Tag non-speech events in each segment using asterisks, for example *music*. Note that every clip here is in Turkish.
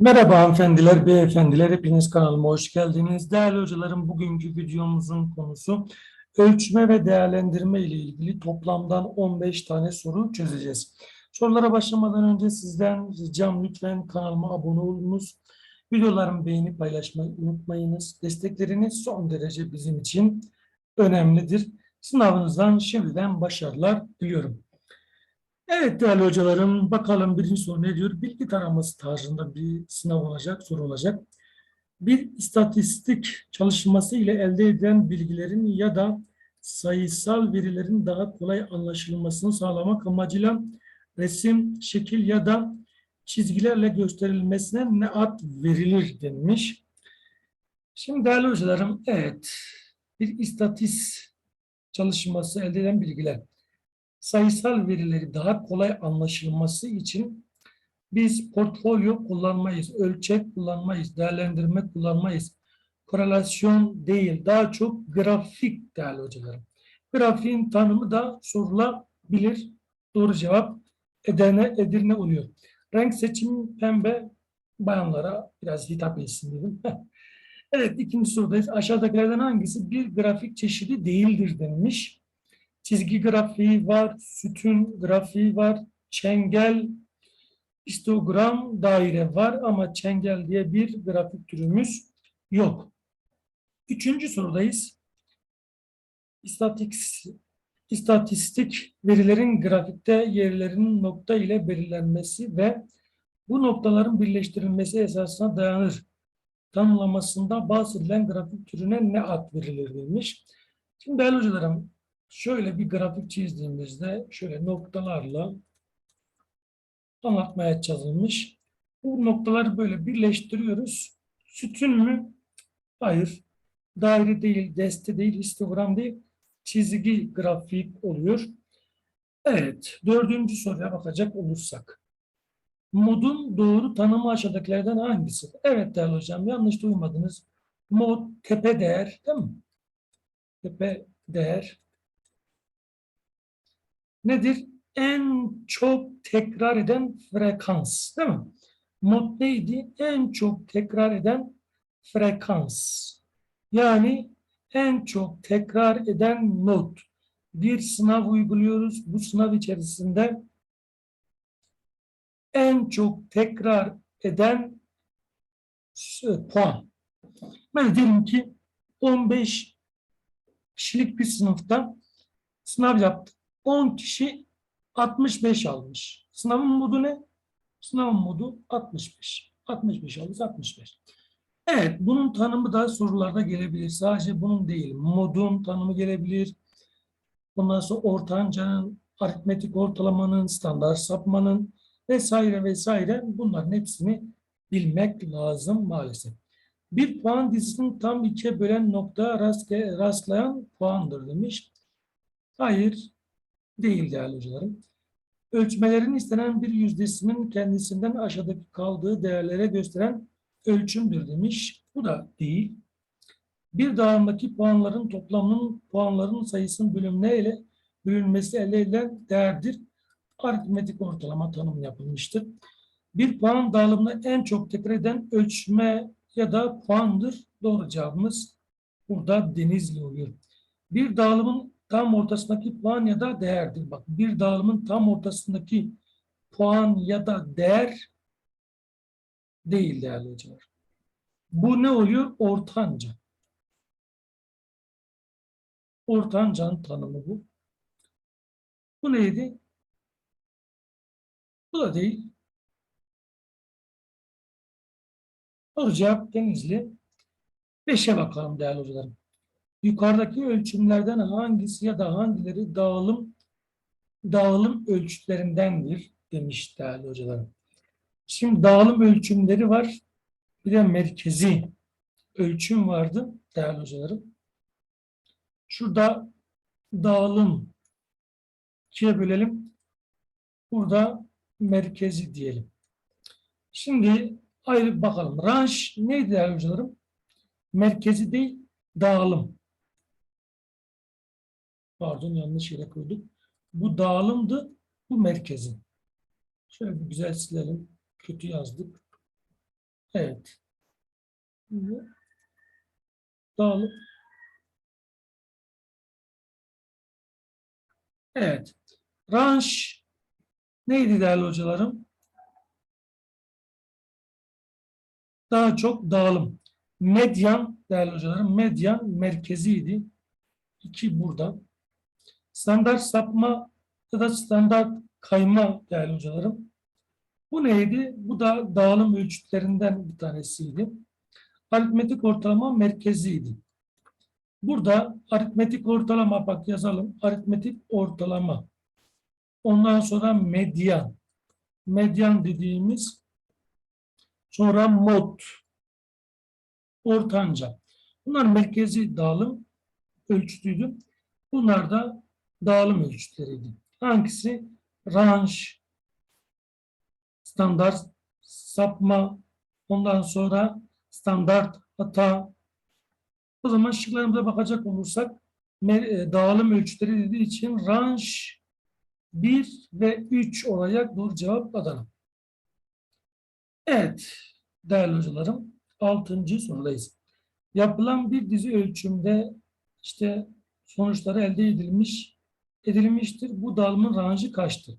Merhaba hanımefendiler, beyefendiler. Hepiniz kanalıma hoş geldiniz. Değerli hocalarım, bugünkü videomuzun konusu ölçme ve değerlendirme ile ilgili toplamdan 15 tane soru çözeceğiz. Sorulara başlamadan önce sizden ricam lütfen kanalıma abone olunuz. Videolarımı beğenip paylaşmayı unutmayınız. Destekleriniz son derece bizim için önemlidir. Sınavınızdan şimdiden başarılar diliyorum. Evet değerli hocalarım, bakalım birinci soru ne diyor? Bilgi taraması tarzında bir sınav olacak, soru olacak. Bir istatistik çalışması ile elde edilen bilgilerin ya da sayısal verilerin daha kolay anlaşılmasını sağlamak amacıyla resim, şekil ya da çizgilerle gösterilmesine ne ad verilir denmiş. Şimdi değerli hocalarım, evet bir istatis çalışması elde edilen bilgiler sayısal verileri daha kolay anlaşılması için biz portfolyo kullanmayız, ölçek kullanmayız, değerlendirme kullanmayız. Korelasyon değil, daha çok grafik değerli hocalarım. Grafiğin tanımı da sorulabilir. Doğru cevap Edirne, Edirne oluyor. Renk seçimi pembe bayanlara biraz hitap etsin dedim. *laughs* evet ikinci sorudayız. Aşağıdakilerden hangisi bir grafik çeşidi değildir denilmiş çizgi grafiği var, sütun grafiği var, çengel, histogram, daire var ama çengel diye bir grafik türümüz yok. Üçüncü sorudayız. İstatik, istatistik verilerin grafikte yerlerinin nokta ile belirlenmesi ve bu noktaların birleştirilmesi esasına dayanır. Tanımlamasında bahsedilen grafik türüne ne ad verilir demiş. Şimdi değerli hocalarım, şöyle bir grafik çizdiğimizde şöyle noktalarla anlatmaya çalışılmış. Bu noktaları böyle birleştiriyoruz. Sütun mü? Hayır. Daire değil, deste değil, histogram değil. Çizgi grafik oluyor. Evet. Dördüncü soruya bakacak olursak. Modun doğru tanımı aşağıdakilerden hangisi? Evet değerli hocam yanlış duymadınız. Mod tepe değer değil mi? Tepe değer nedir? En çok tekrar eden frekans, değil mi? Mod neydi? En çok tekrar eden frekans. Yani en çok tekrar eden not. Bir sınav uyguluyoruz. Bu sınav içerisinde en çok tekrar eden puan. Ben diyelim ki 15 kişilik bir sınıfta sınav yaptık. 10 kişi 65 almış. Sınavın modu ne? Sınavın modu 65. 65 almış 65. Evet bunun tanımı da sorularda gelebilir. Sadece bunun değil. Modun tanımı gelebilir. Ondan sonra ortancanın, aritmetik ortalamanın, standart sapmanın vesaire vesaire bunların hepsini bilmek lazım maalesef. Bir puan dizisini tam ikiye bölen nokta rastlayan puandır demiş. Hayır, değil değerli hocalarım. Ölçmelerin istenen bir yüzdesinin kendisinden aşağıdaki kaldığı değerlere gösteren ölçümdür demiş. Bu da değil. Bir dağılımdaki puanların toplamının puanların sayısının bölümüne ile bölünmesi elde edilen değerdir. Aritmetik ortalama tanım yapılmıştır. Bir puan dağılımını en çok tekrar eden ölçme ya da puandır. Doğru cevabımız burada denizli oluyor. Bir dağılımın tam ortasındaki puan ya da değerdir. Bak bir dağılımın tam ortasındaki puan ya da değer değil değerli hocalar. Bu ne oluyor? Ortanca. Ortancanın tanımı bu. Bu neydi? Bu da değil. Doğru cevap Denizli. Beşe bakalım değerli hocalarım. Yukarıdaki ölçümlerden hangisi ya da hangileri dağılım dağılım ölçütlerindendir demiş değerli hocalarım. Şimdi dağılım ölçümleri var. Bir de merkezi ölçüm vardı değerli hocalarım. Şurada dağılım ikiye bölelim. Burada merkezi diyelim. Şimdi ayrı bakalım. Ranş neydi değerli hocalarım? Merkezi değil, dağılım. Pardon yanlış yere koyduk. Bu dağılımdı, bu merkezi. Şöyle bir güzel silelim. Kötü yazdık. Evet. Dağılıp. Evet. Ranş neydi değerli hocalarım? Daha çok dağılım. Medyan değerli hocalarım, medyan merkeziydi. İki burada. Standart sapma ya da standart kayma değerli hocalarım. Bu neydi? Bu da dağılım ölçütlerinden bir tanesiydi. Aritmetik ortalama merkeziydi. Burada aritmetik ortalama bak yazalım. Aritmetik ortalama. Ondan sonra medyan. Medyan dediğimiz sonra mod. Ortanca. Bunlar merkezi dağılım ölçütüydü. Bunlar da dağılım ölçütleriydi. Hangisi? Ranj, standart sapma, ondan sonra standart hata. O zaman şıklarımıza bakacak olursak e, dağılım ölçütleri dediği için ranj 1 ve 3 olarak doğru cevap alalım. Evet değerli hocalarım 6. sorudayız. Yapılan bir dizi ölçümde işte sonuçları elde edilmiş edilmiştir. Bu dağılımın ranjı kaçtır?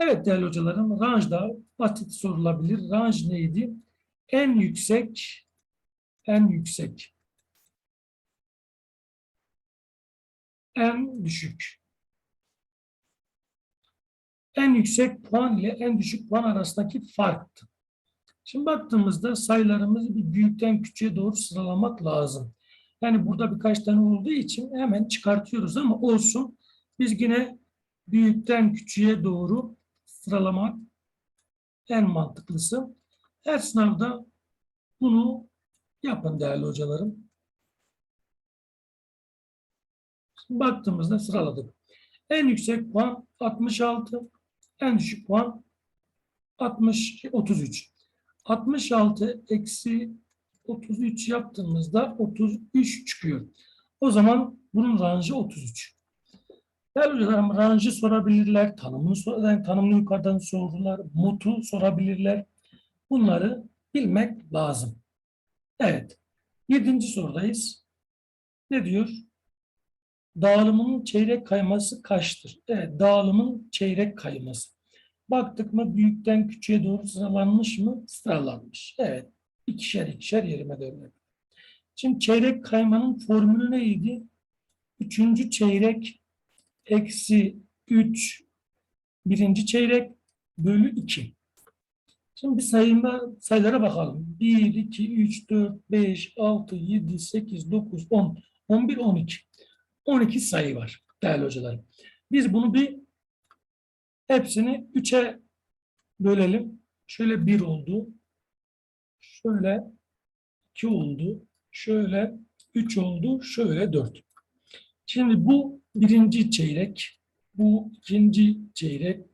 Evet değerli hocalarım, ranj da basit sorulabilir. Ranj neydi? En yüksek, en yüksek, en düşük. En yüksek puan ile en düşük puan arasındaki farktı. Şimdi baktığımızda sayılarımızı bir büyükten küçüğe doğru sıralamak lazım. Yani burada birkaç tane olduğu için hemen çıkartıyoruz ama olsun. Biz yine büyükten küçüğe doğru sıralamak en mantıklısı. Her sınavda bunu yapın değerli hocalarım. Şimdi baktığımızda sıraladık. En yüksek puan 66, en düşük puan 60, 33. 66 eksi 33 yaptığımızda 33 çıkıyor. O zaman bunun ranjı 33. Değerli hocalarım ranjı sorabilirler, tanımını sor, yani tanımını yukarıdan sorurlar, mutu sorabilirler. Bunları bilmek lazım. Evet. Yedinci sorudayız. Ne diyor? Dağılımın çeyrek kayması kaçtır? Evet, dağılımın çeyrek kayması. Baktık mı büyükten küçüğe doğru sıralanmış mı? Sıralanmış. Evet. İkişer ikişer yerime dönüyor. Şimdi çeyrek kaymanın formülü neydi? Üçüncü çeyrek eksi 3 birinci çeyrek bölü 2. Şimdi bir sayıma, sayılara bakalım. 1, 2, 3, 4, 5, 6, 7, 8, 9, 10, 11, 12. 12 sayı var değerli hocalarım. Biz bunu bir hepsini 3'e bölelim. Şöyle 1 oldu. Şöyle 2 oldu. Şöyle 3 oldu. Şöyle 4. Şimdi bu birinci çeyrek, bu ikinci çeyrek,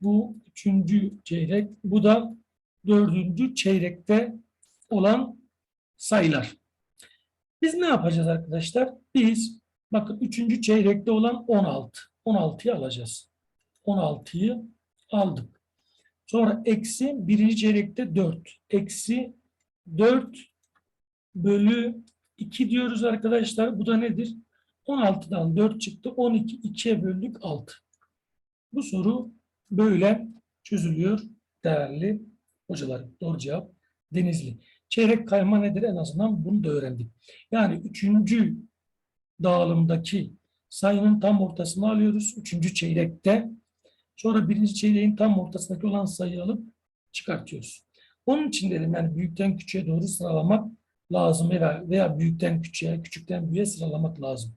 bu üçüncü çeyrek, bu da dördüncü çeyrekte olan sayılar. Biz ne yapacağız arkadaşlar? Biz bakın üçüncü çeyrekte olan 16. 16'yı alacağız. 16'yı aldık. Sonra eksi birinci çeyrekte 4. Eksi 4 bölü 2 diyoruz arkadaşlar. Bu da nedir? 16'dan 4 çıktı. 12 2'ye böldük 6. Bu soru böyle çözülüyor değerli hocalar. Doğru cevap Denizli. Çeyrek kayma nedir en azından bunu da öğrendik. Yani üçüncü dağılımdaki sayının tam ortasını alıyoruz. Üçüncü çeyrekte. Sonra birinci çeyreğin tam ortasındaki olan sayıyı alıp çıkartıyoruz. Onun için dedim yani büyükten küçüğe doğru sıralamak lazım veya, veya büyükten küçüğe, küçükten büyüğe sıralamak lazım.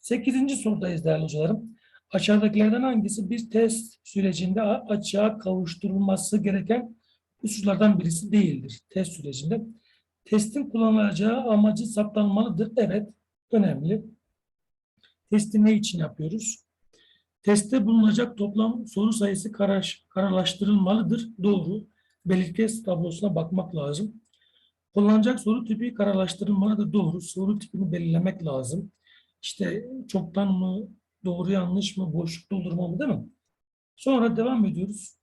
Sekizinci sorudayız değerli hocalarım. Aşağıdakilerden hangisi bir test sürecinde açığa kavuşturulması gereken hususlardan birisi değildir test sürecinde? Testin kullanılacağı amacı saptanmalıdır. Evet, önemli. Testi ne için yapıyoruz? Testte bulunacak toplam soru sayısı karaş, karalaştırılmalıdır. Doğru. Belirti tablosuna bakmak lazım. Kullanacak soru tipi karalaştırılmalıdır. Doğru. Soru tipini belirlemek lazım. İşte çoktan mı, doğru yanlış mı, boşluk doldurma mı değil mi? Sonra devam ediyoruz.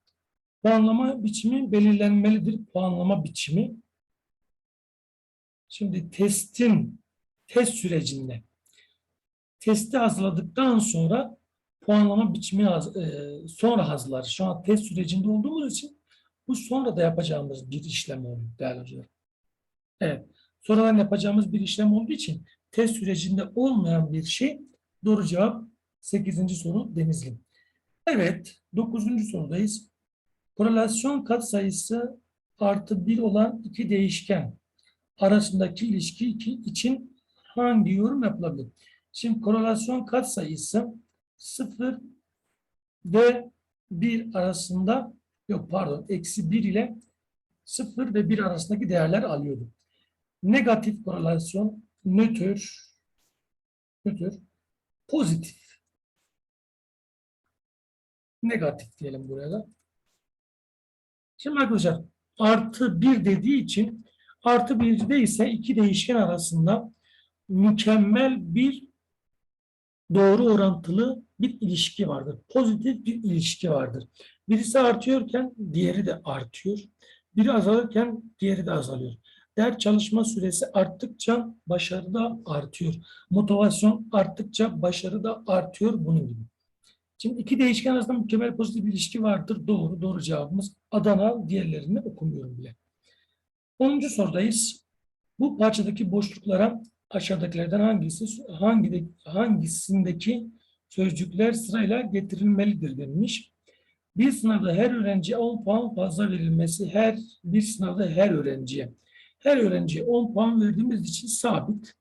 Puanlama biçimi belirlenmelidir. Puanlama biçimi. Şimdi testin, test sürecinde testi hazırladıktan sonra puanlama biçimi haz- e, sonra hazırlar. Şu an test sürecinde olduğumuz için bu sonra da yapacağımız bir işlem oluyor değerli hocalar. Evet. Sonradan yapacağımız bir işlem olduğu için test sürecinde olmayan bir şey doğru cevap 8. soru Denizli. Evet. 9. sorudayız. Korelasyon katsayısı artı 1 olan iki değişken arasındaki ilişki iki- için hangi yorum yapılabilir? Şimdi korelasyon katsayısı 0 ve 1 arasında yok pardon eksi 1 ile 0 ve 1 arasındaki değerler alıyordu. Negatif korelasyon nötr nötr pozitif negatif diyelim buraya da. Şimdi arkadaşlar artı 1 dediği için artı 1'de ise iki değişken arasında mükemmel bir doğru orantılı bir ilişki vardır. Pozitif bir ilişki vardır. Birisi artıyorken diğeri de artıyor. Biri azalırken diğeri de azalıyor. Ders çalışma süresi arttıkça başarı da artıyor. Motivasyon arttıkça başarı da artıyor bunun gibi. Şimdi iki değişken arasında mükemmel pozitif bir ilişki vardır. Doğru, doğru cevabımız Adana. Diğerlerini okumuyorum bile. 10. sorudayız. Bu parçadaki boşluklara aşağıdakilerden hangisi hangi de- hangisindeki sözcükler sırayla getirilmelidir denilmiş. Bir sınavda her öğrenciye 10 puan fazla verilmesi her bir sınavda her öğrenciye. Her öğrenciye 10 puan verdiğimiz için sabit.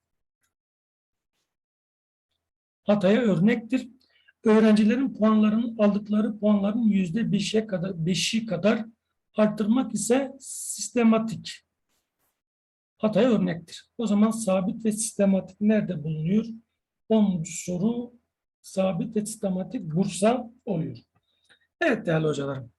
Hataya örnektir. Öğrencilerin puanlarının aldıkları puanların yüzde beşe kadar beşi kadar arttırmak ise sistematik hataya örnektir. O zaman sabit ve sistematik nerede bulunuyor? 10. soru sabit ve sistematik Bursa oluyor. Evet değerli hocalarım.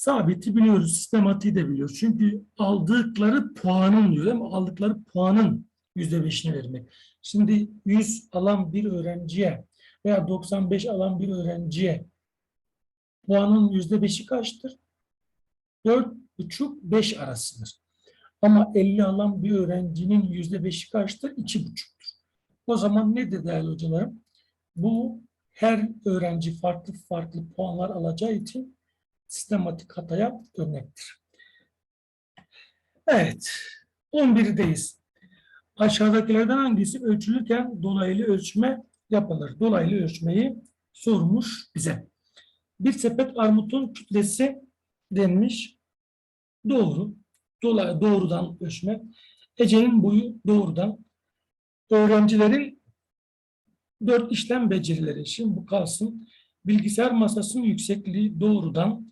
Sabiti biliyoruz, sistematiği de biliyoruz. Çünkü aldıkları puanın diyor değil mi? Aldıkları puanın yüzde beşini vermek. Şimdi 100 alan bir öğrenciye veya 95 alan bir öğrenciye puanın yüzde beşi kaçtır? 4,5-5 arasıdır. Ama 50 alan bir öğrencinin yüzde beşi kaçtır? 2,5'tur. O zaman nedir değerli hocalarım? Bu her öğrenci farklı farklı puanlar alacağı için sistematik hataya örnektir. Evet. 11'deyiz. Aşağıdakilerden hangisi ölçülürken dolaylı ölçme yapılır? Dolaylı ölçmeyi sormuş bize. Bir sepet armutun kütlesi denmiş. Doğru. Dolay, doğrudan ölçme. Ece'nin boyu doğrudan. Öğrencilerin dört işlem becerileri. Şimdi bu kalsın. Bilgisayar masasının yüksekliği doğrudan.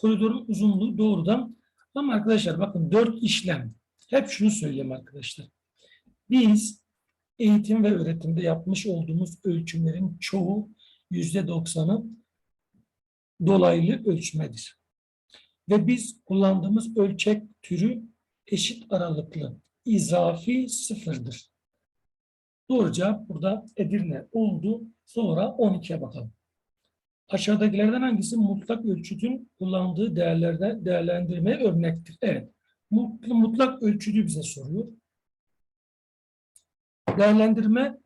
Koridorun uzunluğu doğrudan. Ama arkadaşlar bakın dört işlem. Hep şunu söyleyeyim arkadaşlar. Biz eğitim ve öğretimde yapmış olduğumuz ölçümlerin çoğu yüzde doksanı dolaylı ölçmedir. Ve biz kullandığımız ölçek türü eşit aralıklı, izafi sıfırdır. Doğru cevap burada Edirne oldu. Sonra 12'ye bakalım. Aşağıdakilerden hangisi mutlak ölçütün kullandığı değerlerde değerlendirmeye örnektir? Evet. Mutlak ölçütü bize soruyor. Değerlendirme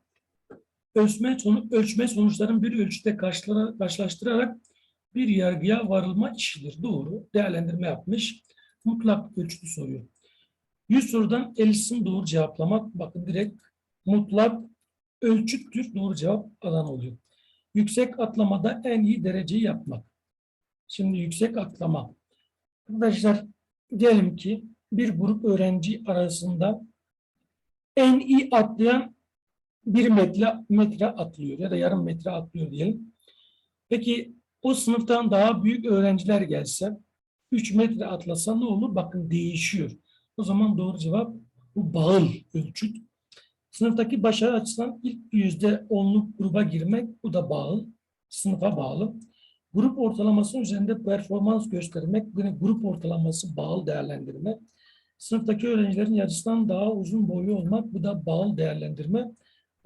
ölçme, sonu, ölçme sonuçların bir ölçüde karşılaştırarak bir yargıya varılma işidir. Doğru. Değerlendirme yapmış. Mutlak ölçütü soruyor. 100 sorudan 50'sini doğru cevaplamak. Bakın direkt mutlak ölçüttür. Doğru cevap alan oluyor. Yüksek atlamada en iyi dereceyi yapmak. Şimdi yüksek atlama. Arkadaşlar diyelim ki bir grup öğrenci arasında en iyi atlayan bir metre, metre atlıyor ya da yarım metre atlıyor diyelim. Peki o sınıftan daha büyük öğrenciler gelse 3 metre atlasa ne olur? Bakın değişiyor. O zaman doğru cevap bu bağıl ölçüt. Sınıftaki başarı açısından ilk yüzde onluk gruba girmek bu da bağıl. Sınıfa bağlı. Grup ortalamasının üzerinde performans göstermek yine grup ortalaması bağıl değerlendirme. Sınıftaki öğrencilerin yarısından daha uzun boylu olmak bu da bağıl değerlendirme.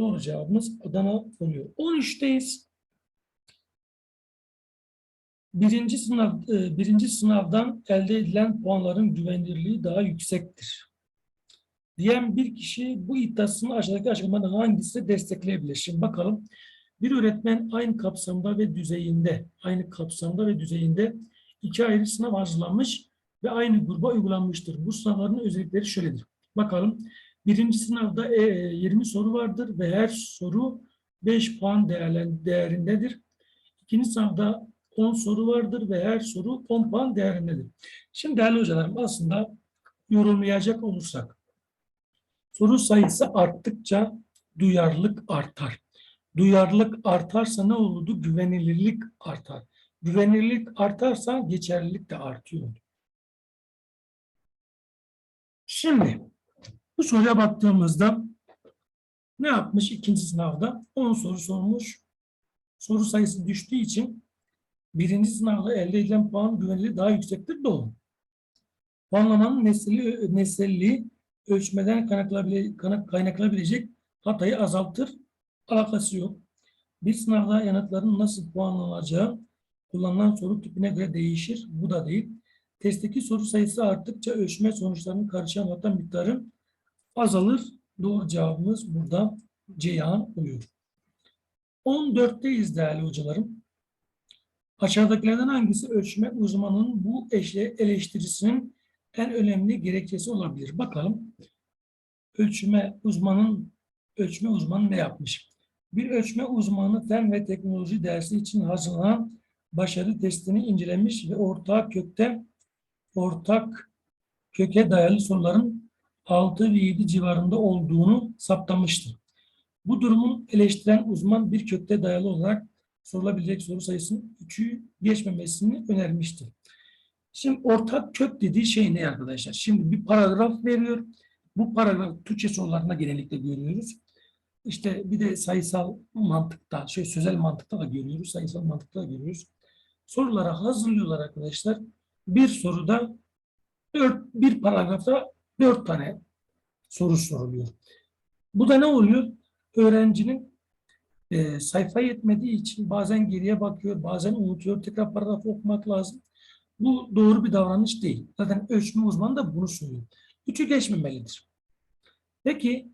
Doğru cevabımız Adana oluyor. 13'teyiz. Birinci sınav, e, birinci sınavdan elde edilen puanların güvenilirliği daha yüksektir. Diyen bir kişi bu iddiasını aşağıdaki açıklamadan hangisi destekleyebilir? Şimdi bakalım. Bir öğretmen aynı kapsamda ve düzeyinde, aynı kapsamda ve düzeyinde iki ayrı sınav hazırlanmış ve aynı gruba uygulanmıştır. Bu sınavların özellikleri şöyledir. Bakalım. Birinci sınavda e, 20 soru vardır ve her soru 5 puan değerindedir. İkinci sınavda 10 soru vardır ve her soru 10 puan değerindedir. Şimdi değerli hocalarım aslında yorumlayacak olursak soru sayısı arttıkça duyarlılık artar. Duyarlılık artarsa ne olurdu? Güvenilirlik artar. Güvenilirlik artarsa geçerlilik de artıyor. Şimdi bu soruya baktığımızda ne yapmış ikinci sınavda? 10 soru sormuş. Soru sayısı düştüğü için birinci sınavda elde edilen puan güvenilirliği daha yüksektir. Doğru. Puanlamanın nesli, neselliği ölçmeden kaynaklanabilecek, hatayı azaltır. Alakası yok. Bir sınavda yanıtların nasıl puanlanacağı kullanılan soru tipine göre değişir. Bu da değil. Testteki soru sayısı arttıkça ölçme sonuçlarının karışan hata miktarı azalır. Doğru cevabımız burada Ceyhan oluyor. 14'teyiz değerli hocalarım. Aşağıdakilerden hangisi ölçme uzmanının bu eşle eleştirisinin en önemli gerekçesi olabilir? Bakalım. Ölçme uzmanın ölçme uzmanı ne yapmış? Bir ölçme uzmanı fen ve teknoloji dersi için hazırlanan başarı testini incelemiş ve ortak kökte ortak köke dayalı soruların 6 ve 7 civarında olduğunu saptamıştır. Bu durumun eleştiren uzman bir kökte dayalı olarak sorulabilecek soru sayısının 3'ü geçmemesini önermiştir. Şimdi ortak kök dediği şey ne arkadaşlar? Şimdi bir paragraf veriyor. Bu paragraf Türkçe sorularında genellikle görüyoruz. İşte bir de sayısal mantıkta, şey sözel mantıkta da görüyoruz, sayısal mantıkta da görüyoruz. Sorulara hazırlıyorlar arkadaşlar. Bir soruda dört, bir paragrafta dört tane soru soruluyor. Bu da ne oluyor? Öğrencinin e, sayfa yetmediği için bazen geriye bakıyor, bazen unutuyor. Tekrar paragrafı okumak lazım. Bu doğru bir davranış değil. Zaten ölçme uzmanı da bunu söylüyor. Üçü geçmemelidir. Peki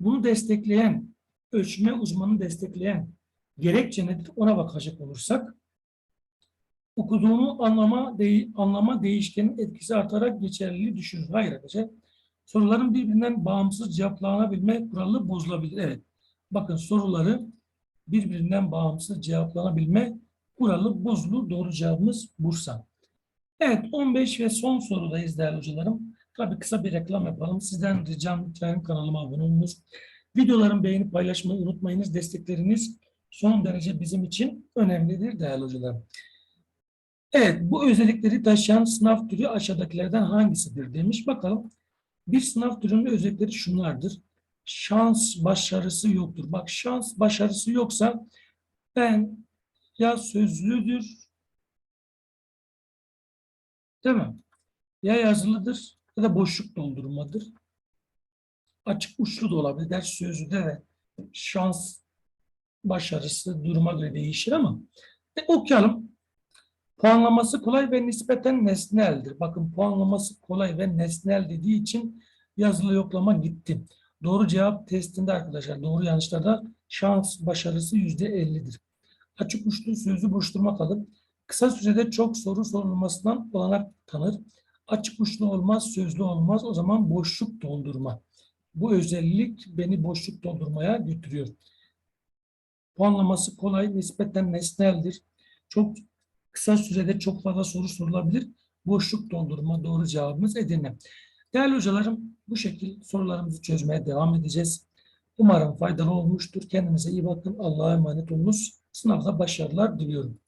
bunu destekleyen, ölçme uzmanını destekleyen gerekçe nedir? Ona bakacak olursak okuduğunu anlama, de, anlama değişkenin etkisi artarak geçerliliği düşürür. Hayır arkadaşlar. Soruların birbirinden bağımsız cevaplanabilme kuralı bozulabilir. Evet. Bakın soruları birbirinden bağımsız cevaplanabilme kuralı bozulur. Doğru cevabımız Bursa. Evet 15 ve son sorudayız değerli hocalarım. Tabii kısa bir reklam yapalım. Sizden ricam lütfen kanalıma abone olunuz. Videolarımı beğenip paylaşmayı unutmayınız. Destekleriniz son derece bizim için önemlidir değerli hocalarım. Evet bu özellikleri taşıyan sınav türü aşağıdakilerden hangisidir demiş. Bakalım bir sınav türünün özellikleri şunlardır. Şans başarısı yoktur. Bak şans başarısı yoksa ben ya sözlüdür değil mi? Ya yazılıdır ya da boşluk doldurmadır. Açık uçlu da olabilir. Ders sözlüde de şans başarısı duruma göre değişir ama e, okuyalım. Puanlaması kolay ve nispeten nesneldir. Bakın puanlaması kolay ve nesnel dediği için yazılı yoklama gitti. Doğru cevap testinde arkadaşlar doğru yanlışlarda şans başarısı yüzde ellidir. Açık uçlu sözü boş durmak alıp kısa sürede çok soru sorulmasından olanak tanır. Açık uçlu olmaz, sözlü olmaz. O zaman boşluk doldurma. Bu özellik beni boşluk doldurmaya götürüyor. Puanlaması kolay, nispeten nesneldir. Çok kısa sürede çok fazla soru sorulabilir. Boşluk doldurma doğru cevabımız Edirne. Değerli hocalarım bu şekilde sorularımızı çözmeye devam edeceğiz. Umarım faydalı olmuştur. Kendinize iyi bakın. Allah'a emanet olunuz. Sınavda başarılar diliyorum.